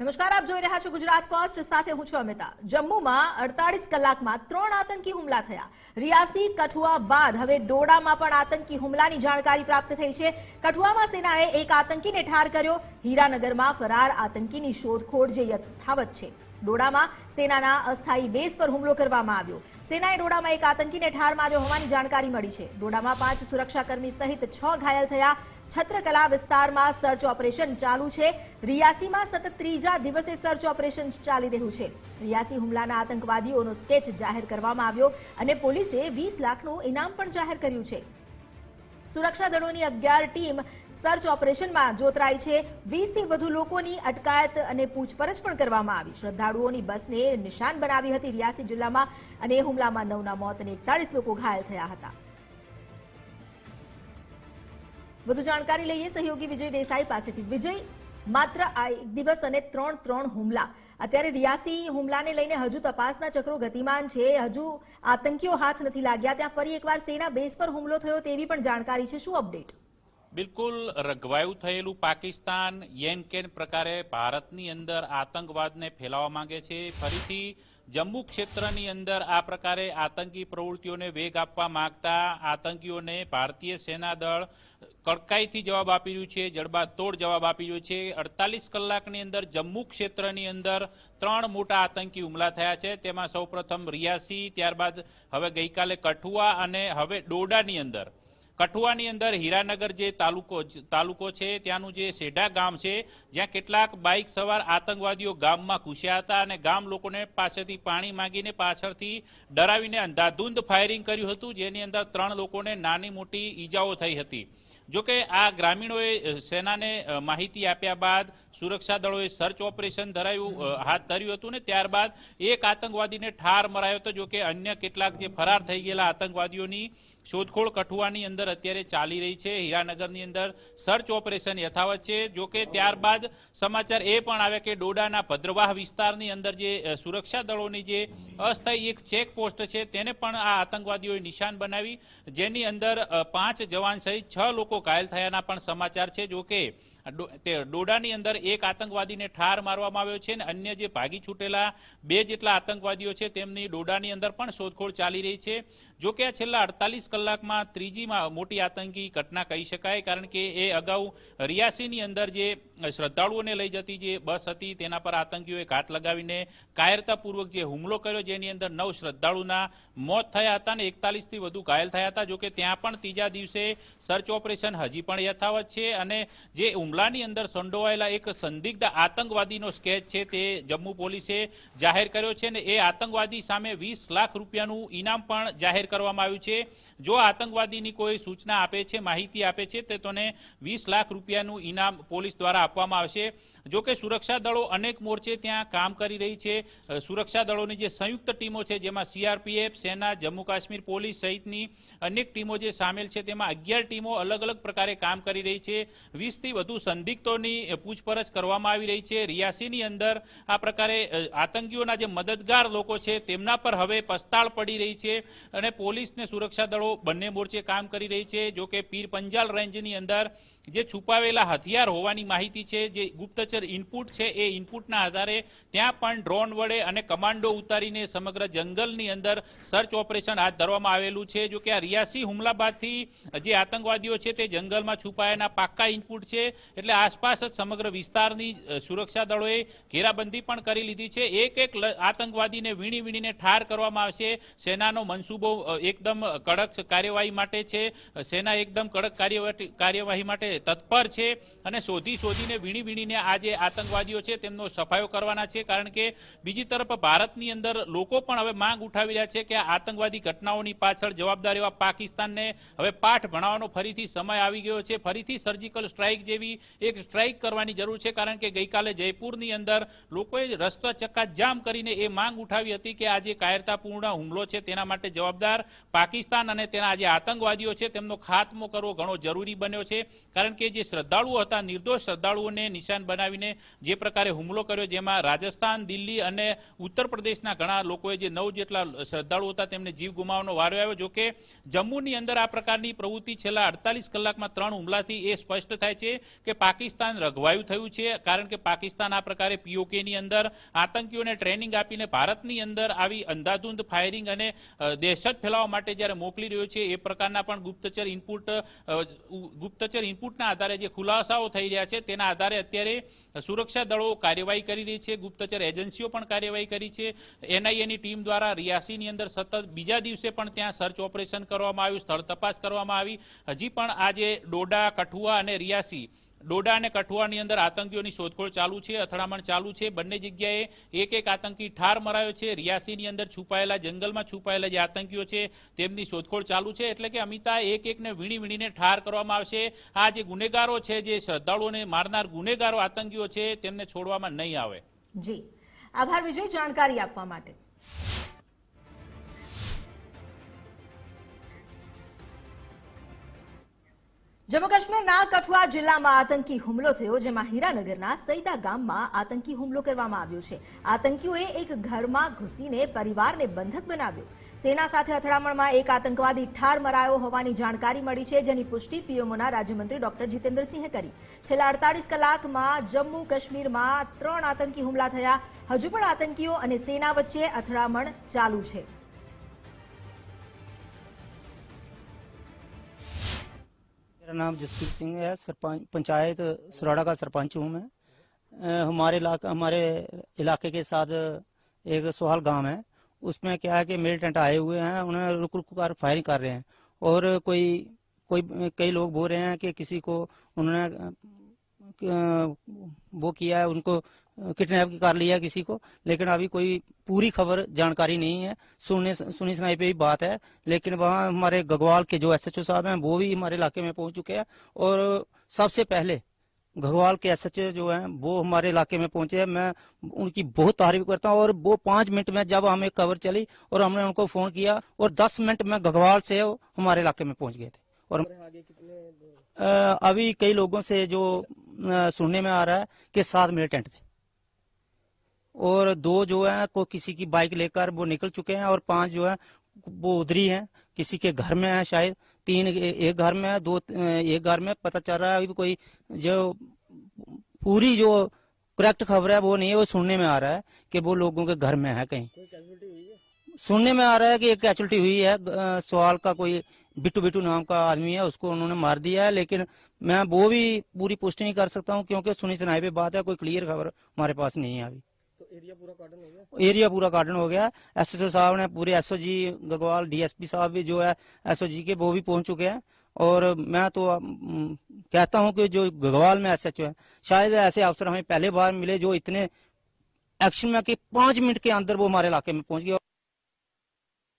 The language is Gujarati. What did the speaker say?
નમસ્કાર, આપ જોઈ રહ્યા છો ગુજરાત ફર્સ્ટ સાથે હું છું અમિતા. જમ્મુમાં અડતાળીસ કલાકમાં ત્રણ આતંકી હુમલા થયા. રિયાસી કઠુઆ બાદ હવે ડોડામાં પણ આતંકી હુમલાની જાણકારી પ્રાપ્ત થઈ છે. કઠુઆમાં સેનાએ એક આતંકીને ઠાર કર્યો. હીરાનગરમાં ફરાર આતંકીની શોધખોળ જે યથાવત છે. ડોડામાં સેનાના અસ્થાયી બેઝ પર હુમલો કરવામાં આવ્યો. સેનાએ ડોડામાં એક આતંકીને ઠાર માર્યો હોવાની જાણકારી મળી છે. ડોડામાં પાંચ સુરક્ષાકર્મી સહિત છ ઘાયલ થયા. છત્રકલા વિસ્તારમાં સર્ચ ઓપરેશન ચાલુ છે. રિયાસીમાં સતત ત્રીજા દિવસે સર્ચ ઓપરેશન ચાલી રહ્યું છે. રિયાસી હુમલાના આતંકવાદીઓનો સ્કેચ જાહેર કરવામાં આવ્યો અને પોલીસે વીસ લાખનું ઇનામ પણ જાહેર કર્યું છે. સુરક્ષા દળોની અગિયાર ટીમ સર્ચ ઓપરેશનમાં જોતરાઈ છે. વીસથી વધુ લોકોની અટકાયત અને પૂછપરછ પણ કરવામાં આવી. શ્રદ્ધાળુઓની બસને નિશાન બનાવી હતી રિયાસી જિલ્લામાં અને હુમલામાં નવના મોત અને એકતાળીસ લોકો ઘાયલ થયા હતા. વધુ જાણકારી લઈએ. સહયોગી વિજય દેસાઈ પાસેથી. વિજય, માત્ર આ એક દિવસ અને ત્રણ ત્રણ હુમલા. અત્યારે રિયાસી હુમલાને લઈને હજુ તપાસના ચક્રો ગતિમાન છે. હજુ આતંકીઓ હાથ નથી લાગ્યા. ત્યાં ફરી એકવાર સેના બેઝ પર હુમલો થયો તેવી પણ જાણકારી છે. શું અપડેટ? બિલકુલ રઘવાયું થયેલું પાકિસ્તાન યેન કેન પ્રકારે ભારતની અંદર આતંકવાદને ફેલાવવા માંગે છે. ફરીથી જમ્મુ ક્ષેત્રની અંદર આ પ્રકારે આતંકી પ્રવૃત્તિઓને વેગ આપવા માંગતા આતંકીઓને ભારતીય સેના દળ કડકાઈથી જવાબ આપી રહ્યું છે, જડબાતોડ જવાબ આપી રહ્યું છે. અડતાલીસ કલાકની અંદર જમ્મુ ક્ષેત્રની અંદર ત્રણ મોટા આતંકી હુમલા થયા છે. તેમાં સૌપ્રથમ રિયાસી, ત્યારબાદ હવે ગઈકાલે કઠુઆ અને હવે ડોડાની અંદર. કઠુઆની અંદર હીરાનગર જે તાલુકો તાલુકો છે, ત્યાંનું જે સેઢા ગામ છે, જ્યાં કેટલાક બાઇક સવાર આતંકવાદીઓ ગામમાં ઘૂસ્યા હતા અને ગામ લોકોને પાસેથી પાણી માંગીને પાછળથી ડરાવીને અંધાધૂંધ ફાયરિંગ કર્યું હતું, જેની અંદર ત્રણ લોકોને નાની મોટી ઈજાઓ થઈ હતી. જોકે આ ગ્રામીણોએ સેનાને માહિતી આપ્યા બાદ સુરક્ષા દળોએ સર્ચ ઓપરેશન ધરાયું હાથ ધર્યું હતું ને ત્યારબાદ એક આતંકવાદીને ઠાર મરાયો હતો. જોકે અન્ય કેટલાક જે ફરાર થઈ ગયેલા આતંકવાદીઓની શોધખોળ કઠુઆની અંદર અત્યારે ચાલી રહી છે. હીરાનગરની અંદર સર્ચ ઓપરેશન યથાવત છે. જોકે ત્યારબાદ સમાચાર એ પણ આવ્યા કે ડોડાના ભદ્રવાહ વિસ્તારની અંદર જે સુરક્ષા દળોની જે અસ્થાયી એક ચેકપોસ્ટ છે તેને પણ આ આતંકવાદીઓએ નિશાન બનાવી. જેની અંદર પાંચ જવાન સહિત છ લોકો ઘાયલ થયાના પણ સમાચાર છે. જોકે ડો- તે ડોડાની અંદર એક આતંકવાદીને ઠાર મારવામાં આવ્યો છે અને અન્ય જે ભાગી છૂટેલા બે જેટલા આતંકવાદીઓ છે, તેમની ડોડાની અંદર પણ શોધખોળ ચાલી રહી છે. જો કે છેલ્લા અડતાલીસ કલાકમાં ત્રીજી મોટી આતંકી ઘટના કહી શકાય, કારણ કે એ અગાઉ રિયાસીની અંદર જે શ્રદ્ધાળુઓને લઈ જતી જે બસ હતી, તેના પર આતંકીઓએ ઘાત લગાવીને કાયરતાપૂર્વક જે હુમલો કર્યો, જેની અંદર નવ શ્રદ્ધાળુના મોત થયા હતા અને એકતાલીસથી વધુ ઘાયલ થયા હતા. જોકે ત્યાં પણ ત્રીજા દિવસે સર્ચ ઓપરેશન હજી પણ યથાવત છે અને જે હુમલાની અંદર સંડોવાયેલા એક સંદિગ્ધ આતંકવાદીનો સ્કેચ છે તે જમ્મુ પોલીસે જાહેર કર્યો છે અને એ આતંકવાદી સામે વીસ લાખ રૂપિયાનું ઇનામ પણ જાહેર કરવામાં આવ્યું છે. જો આતંકવાદીની કોઈ સૂચના આપે છે, માહિતી આપે છે, તે તેને વીસ લાખ રૂપિયાનું ઇનામ પોલીસ દ્વારા આપવામાં આવશે. જો કે સુરક્ષા દળો અનેક મોરચે ત્યાં કામ કરી રહી છે. સુરક્ષા દળોની જે સંયુક્ત ટીમો છે, જેમાં સીઆરપીએફ સેના, જમ્મુ કાશ્મીર પોલીસ સહિતની અનેક ટીમો જે સામેલ છે, તેમાં અગિયાર ટીમો અલગ અલગ પ્રકારે કામ કરી રહી છે. વીસથી વધુ સંદિગ્ધોની પૂછપરછ કરવામાં આવી રહી છે. રિયાસીની અંદર આ પ્રકારે આતંકીઓના જે મદદગાર લોકો છે, તેમના પર હવે પસ્તાળ પડી રહી છે અને પોલીસ ને સુરક્ષા દળો બંને મોરચે કામ કરી રહી છે. જો કે પીર પંજાલ રેન્જની અંદર જે છુપાવેલા હથિયાર હોવાની માહિતી છે, જે ગુપ્તચર ઇનપુટ છે, એ ઇનપુટના આધારે ત્યાં પણ ડ્રોન વડે અને કમાન્ડો ઉતારીને સમગ્ર જંગલની અંદર સર્ચ ઓપરેશન હાથ ધરવામાં આવેલું છે. જો કે આ રિયાસી હુમલા બાદથી જે આતંકવાદીઓ છે, તે જંગલમાં છુપાયાના પાક્કા ઇનપુટ છે. એટલે આસપાસ જ સમગ્ર વિસ્તારની સુરક્ષા દળોએ ઘેરાબંધી પણ કરી લીધી છે. એક એક આતંકવાદીને વીણી વીણીને ઠાર કરવામાં આવશે. સેનાનો મનસૂબો એકદમ કડક કાર્યવાહી માટે છે. સેના એકદમ કડક કાર્યવાહી માટે તત્પર છે અને શોધી શોધીને વીણી વીણીને આ જે આતંકવાદીઓ છે તેમનો સફાયો કરવાના છે. કારણ કે બીજી તરફ ભારતની અંદર લોકો પણ હવે માંગ ઉઠાવી રહ્યા છે કે આતંકવાદી ઘટનાઓની પાછળ જવાબદાર એવા પાકિસ્તાનને હવે પાઠ ભણાવવાનો ફરીથી સમય આવી ગયો છે. ફરીથી સર્જિકલ સ્ટ્રાઇક જેવી એક સ્ટ્રાઇક કરવાની જરૂર છે. કારણ કે ગઈકાલે જયપુરની અંદર લોકોએ રસ્તા ચક્કાજામ કરીને એ માંગ ઉઠાવી હતી કે આ જે કાયરતાપૂર્ણ હુમલો છે તેના માટે જવાબદાર પાકિસ્તાન અને તેના જે આતંકવાદીઓ છે તેમનો ખાત્મો કરવો ઘણો જરૂરી બન્યો છે. કારણ કે જે શ્રદ્ધાળુઓ હતા, નિર્દોષ શ્રદ્ધાળુઓને નિશાન બનાવીને જે પ્રકારે હુમલો કર્યો, જેમાં રાજસ્થાન, દિલ્હી અને ઉત્તર પ્રદેશના ઘણા લોકોએ જે નવ જેટલા શ્રદ્ધાળુઓ હતા, તેમને જીવ ગુમાવવાનો વારો આવ્યો. જોકે જમ્મુની અંદર આ પ્રકારની પ્રવૃત્તિ છેલ્લા અડતાલીસ કલાકમાં ત્રણ હુમલાથી એ સ્પષ્ટ થાય છે કે પાકિસ્તાન રઘવાયું થયું છે, કારણ કે પાકિસ્તાન આ પ્રકારે પીઓકેની અંદર આતંકીઓને ટ્રેનિંગ આપીને ભારતની અંદર આવી અંધાધૂંધ ફાયરિંગ અને દહેશત ફેલાવવા માટે જ્યારે મોકલી રહ્યો છે, એ પ્રકારના પણ ગુપ્તચર ઇનપુટ ગુપ્તચર ઉ- ઇનપુટના આધારે જે ખુલાસાઓ થઈ રહ્યા છે, તેના આધારે અત્યારે સુરક્ષા દળો કાર્યવાહી કરી રહી છે, ગુપ્તચર એજન્સીઓ પણ કાર્યવાહી કરી છે. એનઆઈએની ટીમ દ્વારા રિયાસીની અંદર સતત બીજા દિવસે પણ ત્યાં સર્ચ ઓપરેશન કરવામાં આવ્યું, સ્થળ તપાસ કરવામાં આવી. હજી પણ આજે ડોડા, કઠુઆ અને રિયાસી ડોડા અને કઠુઆની અંદર આતંકીઓની શોધખોળ ચાલુ છે, અથડામણ ચાલુ છે. બંને જગ્યાએ એક એક આતંકી ઠાર મરાયો છે. રિયાસીની અંદર છુપાયેલા, જંગલમાં છુપાયેલા જે આતંકીઓ છે, તેમની શોધખોળ ચાલુ છે. એટલે કે અમિતા એક એકને વીણી વીણીને ઠાર કરવામાં આવશે. આ જે ગુનેગારો છે, જે શ્રદ્ધાળુઓને મારનાર ગુનેગારો, આતંકીઓ છે, તેમને છોડવામાં નહીં આવે. જી. આભાર, વિજય, જાણકારી આપવા માટે. જમ્મુ કાશ્મીરના કઠુઆ જિલ્લામાં આતંકી હુમલો થયો, જેમાં હીરાનગરના સૈદા ગામમાં આતંકી હુમલો કરવામાં આવ્યો છે. આતંકીઓએ એક ઘરમાં ઘૂસીને પરિવારને બંધક બનાવ્યો. સેના સાથે અથડામણમાં એક આતંકવાદી ઠાર મરાયો હોવાની જાણકારી મળી છે, જેની પુષ્ટિ પીએમઓના રાજ્યમંત્રી ડોક્ટર જીતેન્દ્રસિંહે કરી. છેલ્લા અડતાલીસ કલાકમાં જમ્મુ કાશ્મીરમાં ત્રણ આતંકી હુમલા થયા. હજુ પણ આતંકીઓ અને સેના વચ્ચે અથડામણ ચાલુ છે. मेरा नाम जसवीर सिंह है, सरपंच, पंचायत सराड़ा का सरपंच हूँ मैं। हमारे इलाका, हमारे इलाके के साथ एक सोहाल गाँव है। उसमें क्या है कि मिलिटेंट आए हुए हैं, उन्हें रुक रुक कर फायरिंग कर रहे हैं। और कोई कोई, कई लोग बोल रहे हैं कि किसी को उन्होंने वो किया है, उनको किडनैप कर लिया किसी को लेकिन अभी कोई पूरी खबर जानकारी नहीं है। सुनने सुनी सुनाई पे ही बात है लेकिन वहाँ हमारे गगवाल के जो एसएचओ साहब हैं वो भी हमारे इलाके में पहुँच चुके हैं और सबसे पहले घरवाल के एसएचओ जो हैं वो हमारे इलाके में पहुँचे हैं। मैं उनकी बहुत तारीफ़ करता हूँ और वो पाँच मिनट में जब हमें खबर चली और हमने उनको फ़ोन किया और दस मिनट में घगवाल से हमारे इलाके में पहुँच गए थे। और अभी कई लोगों से जो सुनने में आ रहा है कि सात मिलिटेंट थे। और दो जो है को किसी की बाइक लेकर वो निकल चुके हैं और पाँच जो है वो उधरी हैं। किसी के घर में है शायद तीन एक घर में है दो एक घर में। पता चल रहा है अभी कोई जो पूरी जो करेक्ट खबर है वो नहीं है वो सुनने में आ रहा है कि वो लोगों के घर में है कहीं। सुनने में आ रहा है कि एक कैचुअलिटी हुई है। सवाल का कोई बिट्टू बिट्टू नाम का आदमी है उसको उन्होंने मार दिया है लेकिन मैं वो भी पूरी पुष्टि नहीं कर सकता हूँ क्योंकि सुनी सुनाई पे बात है कोई क्लियर खबर हमारे पास नहीं है अभी। एरिया पूरा कार्डन हो गया? एस एस ओ साहब ने, पूरे एसओ जी गगवाल डीएसपी साहब भी जो है एसओ जी के, वो भी पहुँच चुके हैं। और मैं तो कहता हूँ कि जो गगवाल में एस एच ओ है, शायद ऐसे अफसर हमें पहले बार मिले जो इतने एक्शन में कि पाँच मिनट के अंदर वो हमारे इलाके में पहुँच गए।